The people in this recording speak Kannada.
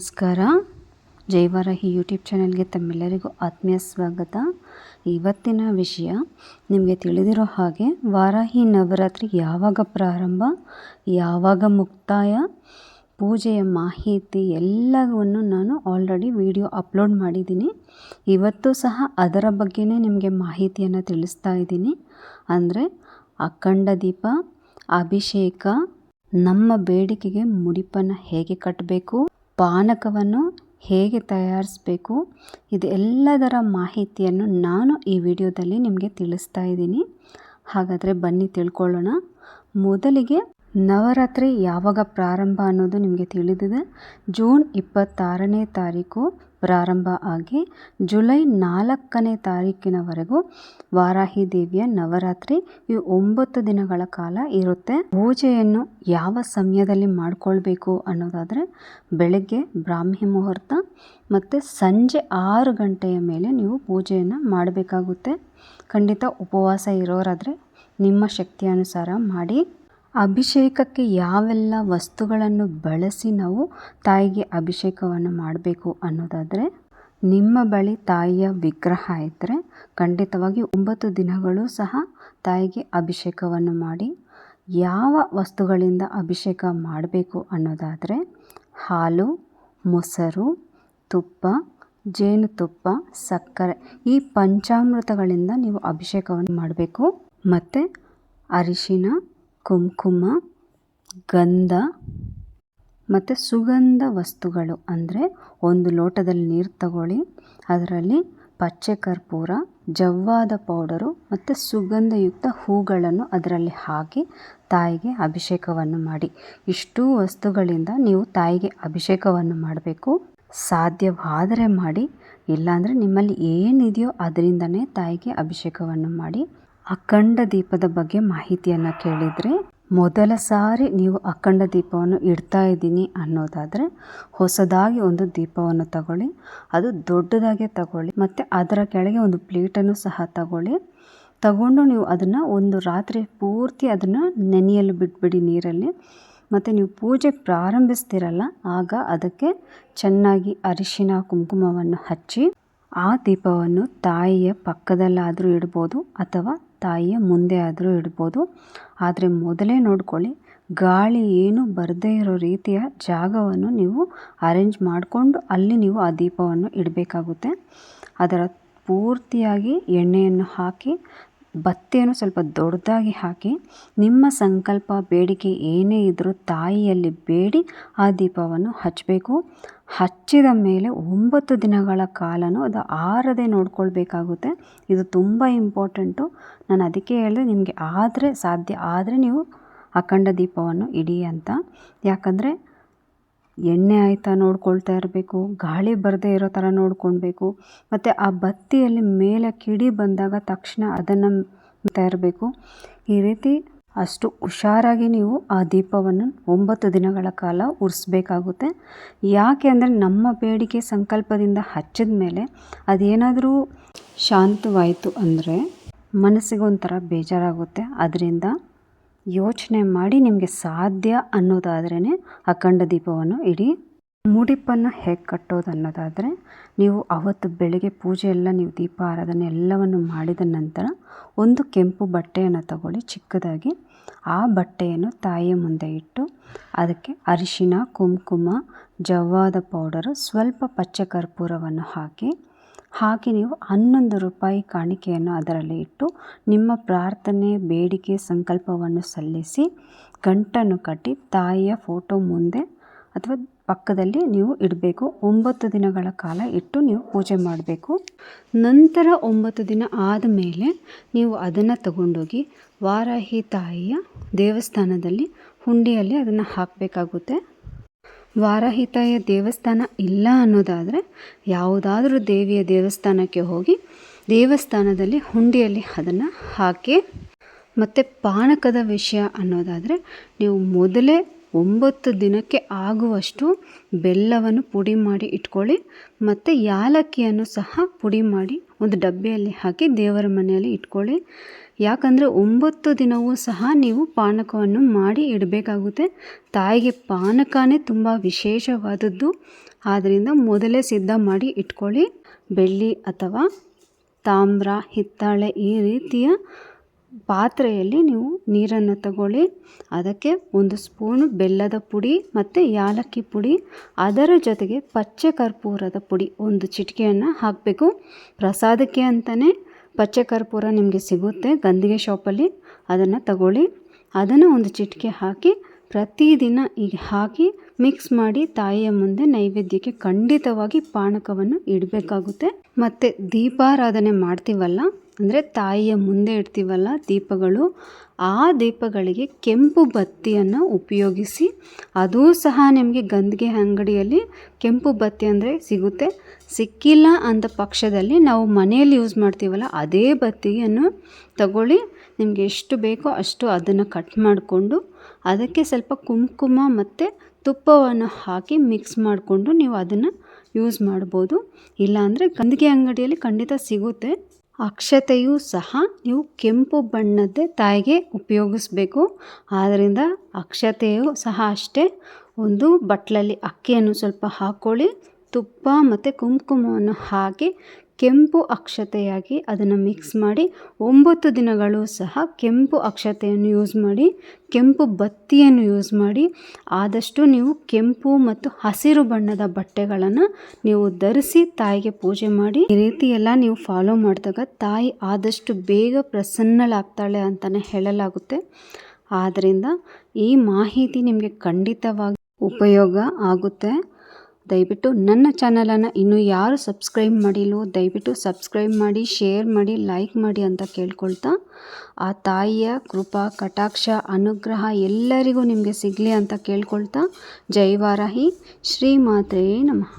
ನಮಸ್ಕಾರ. ಜೈವಾರಾಹಿ ಯೂಟ್ಯೂಬ್ ಚಾನೆಲ್ಗೆ ತಮ್ಮೆಲ್ಲರಿಗೂ ಆತ್ಮೀಯ ಸ್ವಾಗತ. ಇವತ್ತಿನ ವಿಷಯ ನಿಮಗೆ ತಿಳಿದಿರೋ ಹಾಗೆ ವಾರಾಹಿ ನವರಾತ್ರಿ ಯಾವಾಗ ಪ್ರಾರಂಭ, ಯಾವಾಗ ಮುಕ್ತಾಯ, ಪೂಜೆಯ ಮಾಹಿತಿ ಎಲ್ಲವನ್ನು ನಾನು ಆಲ್ರೆಡಿ ವಿಡಿಯೋ ಅಪ್ಲೋಡ್ ಮಾಡಿದ್ದೀನಿ. ಇವತ್ತು ಸಹ ಅದರ ಬಗ್ಗೆನೇ ನಿಮಗೆ ಮಾಹಿತಿಯನ್ನು ತಿಳಿಸ್ತಾ ಇದ್ದೀನಿ. ಅಂದರೆ ಅಖಂಡ ದೀಪ, ಅಭಿಷೇಕ, ನಮ್ಮ ಬೇಡಿಕೆಗೆ ಮುಡಿಪನ್ನು ಹೇಗೆ ಕಟ್ಟಬೇಕು ಪಾನಕವನ್ನು ಹೇಗೆ ತಯಾರಿಸಬೇಕು ಇದೆಲ್ಲದರ ಮಾಹಿತಿಯನ್ನು ನಾನು ಈ ವಿಡಿಯೋದಲ್ಲಿ ನಿಮಗೆ ತಿಳಿಸ್ತಾ ಇದ್ದೀನಿ. ಹಾಗಾದರೆ ಬನ್ನಿ ತಿಳ್ಕೊಳ್ಳೋಣ. ಮೊದಲಿಗೆ ನವರಾತ್ರಿ ಯಾವಾಗ ಪ್ರಾರಂಭ ಅನ್ನೋದು ನಿಮಗೆ ತಿಳಿದಿದೆ. ಜೂನ್ ಇಪ್ಪತ್ತಾರನೇ ತಾರೀಕು ಪ್ರಾರಂಭ ಆಗಿ ಜುಲೈ ನಾಲ್ಕನೇ ತಾರೀಕಿನವರೆಗೂ ವಾರಾಹಿ ದೇವಿಯ ನವರಾತ್ರಿ ಈ ಒಂಬತ್ತು ದಿನಗಳ ಕಾಲ ಇರುತ್ತೆ. ಪೂಜೆಯನ್ನು ಯಾವ ಸಮಯದಲ್ಲಿ ಮಾಡಿಕೊಳ್ಬೇಕು ಅನ್ನೋದಾದರೆ ಬೆಳಗ್ಗೆ ಬ್ರಾಹ್ಮಿ ಮುಹೂರ್ತ ಮತ್ತು ಸಂಜೆ ಆರು ಗಂಟೆಯ ಮೇಲೆ ನೀವು ಪೂಜೆಯನ್ನು ಮಾಡಬೇಕಾಗುತ್ತೆ. ಖಂಡಿತ ಉಪವಾಸ ಇರೋರಾದರೆ ನಿಮ್ಮ ಶಕ್ತಿಯನುಸಾರ ಮಾಡಿ. ಅಭಿಷೇಕಕ್ಕೆ ಯಾವೆಲ್ಲ ವಸ್ತುಗಳನ್ನು ಬಳಸಿ ನಾವು ತಾಯಿಗೆ ಅಭಿಷೇಕವನ್ನು ಮಾಡಬೇಕು ಅನ್ನೋದಾದರೆ, ನಿಮ್ಮ ಬಳಿ ತಾಯಿಯ ವಿಗ್ರಹ ಇದ್ದರೆ ಖಂಡಿತವಾಗಿ ಒಂಬತ್ತು ದಿನಗಳು ಸಹ ತಾಯಿಗೆ ಅಭಿಷೇಕವನ್ನು ಮಾಡಿ, ಯಾವ ವಸ್ತುಗಳಿಂದ ಅಭಿಷೇಕ ಮಾಡಬೇಕು ಅನ್ನೋದಾದರೆ, ಹಾಲು, ಮೊಸರು, ತುಪ್ಪ, ಜೇನುತುಪ್ಪ, ಸಕ್ಕರೆ, ಈ ಪಂಚಾಮೃತಗಳಿಂದ ನೀವು ಅಭಿಷೇಕವನ್ನು ಮಾಡಬೇಕು. ಮತ್ತು ಅರಿಶಿನ ಕುಂಕುಮ, ಗಂಧ ಮತ್ತು ಸುಗಂಧ ವಸ್ತುಗಳು. ಅಂದರೆ ಒಂದು ಲೋಟದಲ್ಲಿ ನೀರು ತಗೊಳ್ಳಿ, ಅದರಲ್ಲಿ ಪಚ್ಚೆ ಕರ್ಪೂರ, ಜವ್ವಾದ ಪೌಡರು ಮತ್ತು ಸುಗಂಧಯುಕ್ತ ಹೂಗಳನ್ನು ಅದರಲ್ಲಿ ಹಾಕಿ ತಾಯಿಗೆ ಅಭಿಷೇಕವನ್ನು ಮಾಡಿ. ಇಷ್ಟು ವಸ್ತುಗಳಿಂದ ನೀವು ತಾಯಿಗೆ ಅಭಿಷೇಕವನ್ನು ಮಾಡಬೇಕು. ಸಾಧ್ಯವಾದರೆ ಮಾಡಿ. ಇಲ್ಲಾಂದರೆ ನಿಮ್ಮಲ್ಲಿ ಏನಿದೆಯೋ ಅದರಿಂದನೇ ತಾಯಿಗೆ ಅಭಿಷೇಕವನ್ನು ಮಾಡಿ. ಅಖಂಡ ದೀಪದ ಬಗ್ಗೆ ಮಾಹಿತಿಯನ್ನು ಕೇಳಿದರೆ, ಮೊದಲ ಸಾರಿ ನೀವು ಅಖಂಡ ದೀಪವನ್ನು ಇಡ್ತಾ ಇದ್ದೀನಿ ಅನ್ನೋದಾದರೆ, ಹೊಸದಾಗಿ ಒಂದು ದೀಪವನ್ನು ತಗೊಳ್ಳಿ, ಅದು ದೊಡ್ಡದಾಗೆ ತಗೊಳ್ಳಿ, ಮತ್ತು ಅದರ ಕೆಳಗೆ ಒಂದು ಪ್ಲೇಟನ್ನು ಸಹ ತಗೊಳ್ಳಿ. ತಗೊಂಡು ನೀವು ಅದನ್ನು ಒಂದು ರಾತ್ರಿ ಪೂರ್ತಿ ಅದನ್ನು ನೆನೆಯಲು ಬಿಟ್ಬಿಡಿ ನೀರಲ್ಲಿ. ಮತ್ತು ನೀವು ಪೂಜೆ ಪ್ರಾರಂಭಿಸ್ತಿರಲ್ಲ, ಆಗ ಅದಕ್ಕೆ ಚೆನ್ನಾಗಿ ಅರಿಶಿನ, ಕುಂಕುಮವನ್ನು ಹಚ್ಚಿ, ಆ ದೀಪವನ್ನು ತಾಯಿಯ ಪಕ್ಕದಲ್ಲಾದರೂ ಇಡ್ಬೋದು ಅಥವಾ ತಾಯಿಯ ಮುಂದೆ ಆದರೂ ಇಡ್ಬೋದು. ಆದರೆ ಮೊದಲೇ ನೋಡ್ಕೊಳ್ಳಿ, ಗಾಳಿ ಏನು ಬರದೇ ಇರೋ ರೀತಿಯ ಜಾಗವನ್ನು ನೀವು ಅರೇಂಜ್ ಮಾಡಿಕೊಂಡು ಅಲ್ಲಿ ನೀವು ಆ ದೀಪವನ್ನು ಇಡಬೇಕಾಗುತ್ತೆ. ಅದರ ಪೂರ್ತಿಯಾಗಿ ಎಣ್ಣೆಯನ್ನು ಹಾಕಿ ಬತ್ತಿಯನ್ನು ಸ್ವಲ್ಪ ದೊಡ್ಡದಾಗಿ ಹಾಕಿ ನಿಮ್ಮ ಸಂಕಲ್ಪ ಬೇಡಿಕೆ ಏನೇ ಇದ್ದರೂ ತಾಯಿಯಲ್ಲಿ ಬೇಡಿ ಆ ದೀಪವನ್ನು ಹಚ್ಚಬೇಕು. ಹಚ್ಚಿದ ಮೇಲೆ ಒಂಬತ್ತು ದಿನಗಳ ಕಾಲನೂ ಅದು ಆರದೆ ನೋಡ್ಕೊಳ್ಬೇಕಾಗುತ್ತೆ. ಇದು ತುಂಬ ಇಂಪಾರ್ಟೆಂಟು. ನಾನು ಅದಕ್ಕೆ ಹೇಳಿದೆ, ನಿಮಗೆ ಆದರೆ ಸಾಧ್ಯ ಆದರೆ ನೀವು ಅಖಂಡ ದೀಪವನ್ನು ಇಡಿ ಅಂತ. ಯಾಕಂದರೆ ಎಣ್ಣೆ ಆಯ್ತಾ ನೋಡ್ಕೊಳ್ತಾ ಇರಬೇಕು, ಗಾಳಿ ಬರದೇ ಇರೋ ಥರ ನೋಡ್ಕೊಳ್ಬೇಕು, ಮತ್ತು ಆ ಬತ್ತಿಯಲ್ಲಿ ಮೇಲೆ ಕಿಡಿ ಬಂದಾಗ ತಕ್ಷಣ ಅದನ್ನು ಇರಬೇಕು. ಈ ರೀತಿ ಅಷ್ಟು ಹುಷಾರಾಗಿ ನೀವು ಆ ದೀಪವನ್ನು ಒಂಬತ್ತು ದಿನಗಳ ಕಾಲ ಉರಿಸ್ಬೇಕಾಗುತ್ತೆ. ಯಾಕೆ ಅಂದರೆ ನಮ್ಮ ಬೇಡಿಕೆ ಸಂಕಲ್ಪದಿಂದ ಹಚ್ಚಿದ ಮೇಲೆ ಅದೇನಾದರೂ ಶಾಂತವಾಯಿತು ಅಂದರೆ ಮನಸ್ಸಿಗೊಂಥರ ಬೇಜಾರಾಗುತ್ತೆ. ಅದರಿಂದ ಯೋಚನೆ ಮಾಡಿ ನಿಮಗೆ ಸಾಧ್ಯ ಅನ್ನೋದಾದ್ರೇ ಅಖಂಡ ದೀಪವನ್ನು ಇಡಿ ಮುಡಿಪನ್ನು ಹೇಗೆ ಕಟ್ಟೋದು ಅನ್ನೋದಾದರೆ, ನೀವು ಅವತ್ತು ಬೆಳಗ್ಗೆ ಪೂಜೆ ಎಲ್ಲ, ನೀವು ದೀಪ ಆರಾಧನೆ ಎಲ್ಲವನ್ನು ಮಾಡಿದ ನಂತರ ಒಂದು ಕೆಂಪು ಬಟ್ಟೆಯನ್ನು ತಗೊಳ್ಳಿ, ಚಿಕ್ಕದಾಗಿ ಆ ಬಟ್ಟೆಯನ್ನು ತಾಯಿಯ ಮುಂದೆ ಇಟ್ಟು ಅದಕ್ಕೆ ಅರಿಶಿನ, ಕುಂಕುಮ ಜವ್ವಾದ ಪೌಡರು, ಸ್ವಲ್ಪ ಪಚ್ಚೆ ಕರ್ಪೂರವನ್ನು ಹಾಕಿ ಹಾಕಿ ನೀವು ಹನ್ನೊಂದು ರೂಪಾಯಿ ಕಾಣಿಕೆಯನ್ನು ಅದರಲ್ಲಿ ಇಟ್ಟು ನಿಮ್ಮ ಪ್ರಾರ್ಥನೆ, ಬೇಡಿಕೆ, ಸಂಕಲ್ಪವನ್ನು ಸಲ್ಲಿಸಿ ಗಂಟನ್ನು ಕಟ್ಟಿ ತಾಯಿಯ ಫೋಟೋ ಮುಂದೆ ಅಥವಾ ಪಕ್ಕದಲ್ಲಿ ನೀವು ಇಡಬೇಕು. ಒಂಬತ್ತು ದಿನಗಳ ಕಾಲ ಇಟ್ಟು ನೀವು ಪೂಜೆ ಮಾಡಬೇಕು. ನಂತರ ಒಂಬತ್ತು ದಿನ ಆದ ಮೇಲೆ ನೀವು ಅದನ್ನು ತಗೊಂಡೋಗಿ ವಾರಾಹಿ ತಾಯಿಯ ದೇವಸ್ಥಾನದಲ್ಲಿ ಹುಂಡಿಯಲ್ಲಿ ಅದನ್ನು ಹಾಕಬೇಕಾಗುತ್ತೆ. ವಾರಾಹಿ ತಾಯಿಯ ದೇವಸ್ಥಾನ ಇಲ್ಲ ಅನ್ನೋದಾದರೆ ಯಾವುದಾದ್ರೂ ದೇವಿಯ ದೇವಸ್ಥಾನಕ್ಕೆ ಹೋಗಿ ದೇವಸ್ಥಾನದಲ್ಲಿ ಹುಂಡಿಯಲ್ಲಿ ಅದನ್ನು ಹಾಕಿ ಮತ್ತು ಪಾನಕದ ವಿಷಯ ಅನ್ನೋದಾದರೆ ನೀವು ಮೊದಲೇ ಒಂಬತ್ತು ದಿನಕ್ಕೆ ಆಗುವಷ್ಟು ಬೆಲ್ಲವನ್ನು ಪುಡಿ ಮಾಡಿ ಇಟ್ಕೊಳ್ಳಿ, ಮತ್ತು ಯಾಲಕ್ಕಿಯನ್ನು ಸಹ ಪುಡಿ ಮಾಡಿ ಒಂದು ಡಬ್ಬಿಯಲ್ಲಿ ಹಾಕಿ ದೇವರ ಮನೆಯಲ್ಲಿ ಇಟ್ಕೊಳ್ಳಿ. ಯಾಕಂದರೆ ಒಂಬತ್ತು ದಿನವೂ ಸಹ ನೀವು ಪಾನಕವನ್ನು ಮಾಡಿ ಇಡಬೇಕಾಗುತ್ತೆ. ತಾಯಿಗೆ ಪಾನಕನೇ ತುಂಬ ವಿಶೇಷವಾದದ್ದು. ಆದ್ದರಿಂದ ಮೊದಲೇ ಸಿದ್ಧ ಮಾಡಿ ಇಟ್ಕೊಳ್ಳಿ. ಬೆಳ್ಳಿ ಅಥವಾ ತಾಮ್ರ, ಹಿತ್ತಾಳೆ ಈ ರೀತಿಯ ಪಾತ್ರೆಯಲ್ಲಿ ನೀವು ನೀರನ್ನು ತಗೊಳ್ಳಿ. ಅದಕ್ಕೆ ಒಂದು ಸ್ಪೂನು ಬೆಲ್ಲದ ಪುಡಿ ಮತ್ತು ಯಾಲಕ್ಕಿ ಪುಡಿ, ಅದರ ಜೊತೆಗೆ ಪಚ್ಚೆ ಕರ್ಪೂರದ ಪುಡಿ ಒಂದು ಚಿಟಿಕೆಯನ್ನು ಹಾಕಬೇಕು. ಪ್ರಸಾದಕ್ಕೆ ಅಂತಲೇ ಪಚ್ಚೆ ಕರ್ಪೂರ ನಿಮಗೆ ಸಿಗುತ್ತೆ. ಗಂಧಿಗೆ ಶಾಪಲ್ಲಿ ಅದನ್ನು ತಗೊಳ್ಳಿ. ಅದನ್ನು ಒಂದು ಚಿಟಿಕೆ ಹಾಕಿ ಪ್ರತಿದಿನ ಈಗ ಹಾಕಿ ಮಿಕ್ಸ್ ಮಾಡಿ ತಾಯಿಯ ಮುಂದೆ ನೈವೇದ್ಯಕ್ಕೆ ಖಂಡಿತವಾಗಿ ಪಾನಕವನ್ನು ಇಡಬೇಕಾಗುತ್ತೆ. ಮತ್ತು ದೀಪಾರಾಧನೆ ಮಾಡ್ತೀವಲ್ಲ ಅಂದರೆ ತಾಯಿಯ ಮುಂದೆ ಇಡ್ತೀವಲ್ಲ ದೀಪಗಳು, ಆ ದೀಪಗಳಿಗೆ ಕೆಂಪು ಬತ್ತಿಯನ್ನು ಉಪಯೋಗಿಸಿ, ಅದೂ ಸಹ ನಿಮಗೆ ಗಂದಿಗೆ ಅಂಗಡಿಯಲ್ಲಿ ಕೆಂಪು ಬತ್ತಿ ಅಂದರೆ ಸಿಗುತ್ತೆ. ಸಿಕ್ಕಿಲ್ಲ ಅಂತ ಪಕ್ಷದಲ್ಲಿ ನಾವು ಮನೆಯಲ್ಲಿ ಯೂಸ್ ಮಾಡ್ತೀವಲ್ಲ, ಅದೇ ಬತ್ತಿಯನ್ನು ತಗೊಳ್ಳಿ. ನಿಮಗೆ ಎಷ್ಟು ಬೇಕೋ ಅಷ್ಟು ಅದನ್ನು ಕಟ್ ಮಾಡಿಕೊಂಡು, ಅದಕ್ಕೆ ಸ್ವಲ್ಪ ಕುಂಕುಮ ಮತ್ತು ತುಪ್ಪವನ್ನು ಹಾಕಿ ಮಿಕ್ಸ್ ಮಾಡಿಕೊಂಡು ನೀವು ಅದನ್ನು ಯೂಸ್ ಮಾಡ್ಬೋದು. ಇಲ್ಲಾಂದರೆ ಗಂದಿಗೆ ಅಂಗಡಿಯಲ್ಲಿ ಖಂಡಿತ ಸಿಗುತ್ತೆ. ಅಕ್ಷತೆಯೂ ಸಹ ನೀವು ಕೆಂಪು ಬಣ್ಣದ್ದೇ ತಾಯಿಗೆ ಉಪಯೋಗಿಸ್ಬೇಕು. ಆದ್ದರಿಂದ ಅಕ್ಷತೆಯು ಸಹ ಅಷ್ಟೇ. ಒಂದು ಬಟ್ಲಲ್ಲಿ ಅಕ್ಕಿಯನ್ನು ಸ್ವಲ್ಪ ಹಾಕ್ಕೊಳ್ಳಿ ತುಪ್ಪ ಮತ್ತು ಕುಂಕುಮವನ್ನು ಹಾಕಿ ಕೆಂಪು ಅಕ್ಷತೆಯಾಗಿ ಅದನ್ನು ಮಿಕ್ಸ್ ಮಾಡಿ ಒಂಬತ್ತು ದಿನಗಳು ಸಹ ಕೆಂಪು ಅಕ್ಷತೆಯನ್ನು ಯೂಸ್ ಮಾಡಿ, ಕೆಂಪು ಬತ್ತಿಯನ್ನು ಯೂಸ್ ಮಾಡಿ, ಆದಷ್ಟು ನೀವು ಕೆಂಪು ಮತ್ತು ಹಸಿರು ಬಣ್ಣದ ಬಟ್ಟೆಗಳನ್ನು ನೀವು ಧರಿಸಿ ತಾಯಿಗೆ ಪೂಜೆ ಮಾಡಿ. ಈ ರೀತಿಯೆಲ್ಲ ನೀವು ಫಾಲೋ ಮಾಡಿದಾಗ ತಾಯಿ ಆದಷ್ಟು ಬೇಗ ಪ್ರಸನ್ನಳಾಗ್ತಾಳೆ ಅಂತಲೇ ಹೇಳಲಾಗುತ್ತೆ. ಆದ್ದರಿಂದ ಈ ಮಾಹಿತಿ ನಿಮಗೆ ಖಂಡಿತವಾಗಿ ಉಪಯೋಗ ಆಗುತ್ತೆ. ದಯವಿಟ್ಟು ನನ್ನ ಚಾನಲನ್ನು ಇನ್ನೂ ಯಾರು ಸಬ್ಸ್ಕ್ರೈಬ್ ಮಾಡಿಲ್ವೋ ದಯವಿಟ್ಟು ಸಬ್ಸ್ಕ್ರೈಬ್ ಮಾಡಿ ಶೇರ್ ಮಾಡಿ ಲೈಕ್ ಮಾಡಿ ಅಂತ ಕೇಳ್ಕೊಳ್ತಾ, ಆ ತಾಯಿಯ ಕೃಪಾ, ಕಟಾಕ್ಷ, ಅನುಗ್ರಹ ಎಲ್ಲರಿಗೂ ನಿಮಗೆ ಸಿಗಲಿ ಅಂತ ಕೇಳ್ಕೊಳ್ತಾ, ಜೈ ಶ್ರೀ ಮಾತ್ರೇ ನಮಃ.